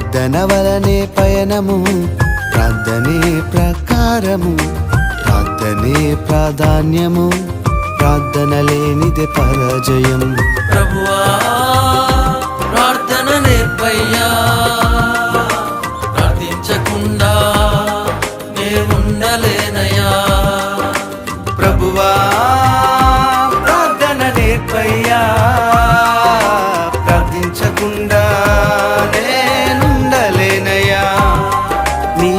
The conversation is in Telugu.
ప్రార్థన వలనే పయనము ప్రార్థనే ప్రకారము ప్రార్థనే ప్రాధాన్యము ప్రార్థన లేనిదే పరాజయం. ప్రభువా ప్రార్థన నేర్పయ్యా ప్రార్థించకుండా నే ప్రభువా ప్రార్థన నేర్పయ్యా ప్రార్థించకుండా